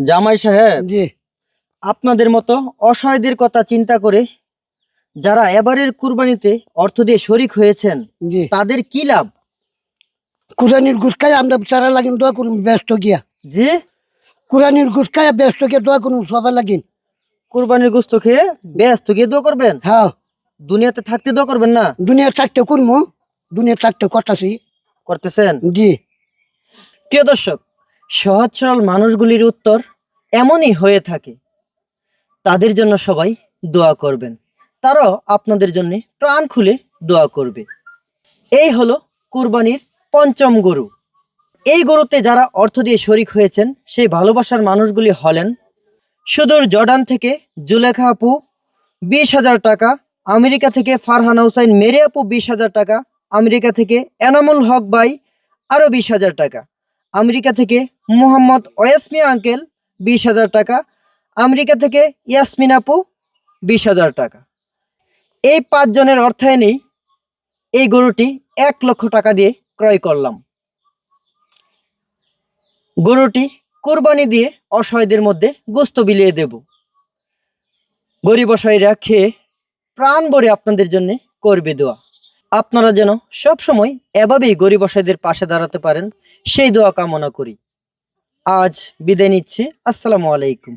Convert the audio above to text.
জামাই সাহেব জি। আপনাদের মতো অসহায়দের কথা চিন্তা করে যারা এবারের কুরবানিতে অর্থ দিয়ে শরিক হয়েছেন জি। তাদের কি লাভ? কুরানির গুসকায় আমরা চারা লাগিন দোয়া করুন ব্যস্ত গিয়া। জি। কুরানির গুসকায় ব্যস্ত গিয়া দোয়া করুন সবাই লাগিন। কুরবানির গোস্ত খেয়ে ব্যস্ত গিয়ে দোয়া করবেন? হ্যাঁ। দুনিয়াতে থাকতে দোয়া করবেন না? দুনিয়া চারটে করব দুনিয়া চারটে কথাছি করতেছেন? জি। প্রিয় দর্শক সহজ সরল মানুষগুলির উত্তর এমনই হয়ে থাকে। তাদের জন্য সবাই দোয়া করবেন। তারাও আপনাদের জন্য প্রাণ খুলে দোয়া করবে। এই হলো কুরবানির পঞ্চম গরু। এই গরুতে যারা অর্থ দিয়ে শরিক হয়েছেন, সেই ভালোবাসার মানুষগুলি হলেন সুদূর জর্ডান থেকে জুলেখা আপু বিশ হাজার টাকা, আমেরিকা থেকে ফারহানা হুসাইন মেরে আপু বিশ হাজার টাকা, আমেরিকা থেকে এনামুল হক ভাই আরও বিশ হাজার টাকা। আমেরিকা থেকে মোহাম্মদ ওয়াসমি আঙ্কেল বিশ হাজার টাকা, আমেরিকা থেকে ইয়াসমিন আপু বিশ হাজার টাকা। এই পাঁচজনের অর্থায়নেই এই গরুটি এক লক্ষ টাকা দিয়ে ক্রয় করলাম। গরুটি কোরবানি দিয়ে অসহায়দের মধ্যে গোস্ত বিলিয়ে দেব। গরিব অসহায়রা খেয়ে প্রাণ ভরে আপনাদের জন্য করবে দোয়া। আপনারা যেন সব সময় এভাবেই গরিব অসাইদের পাশে দাঁড়াতে পারেন, সেই দোয়া কামনা করি। আজ বিদায় নিচ্ছি। আসসালামু আলাইকুম।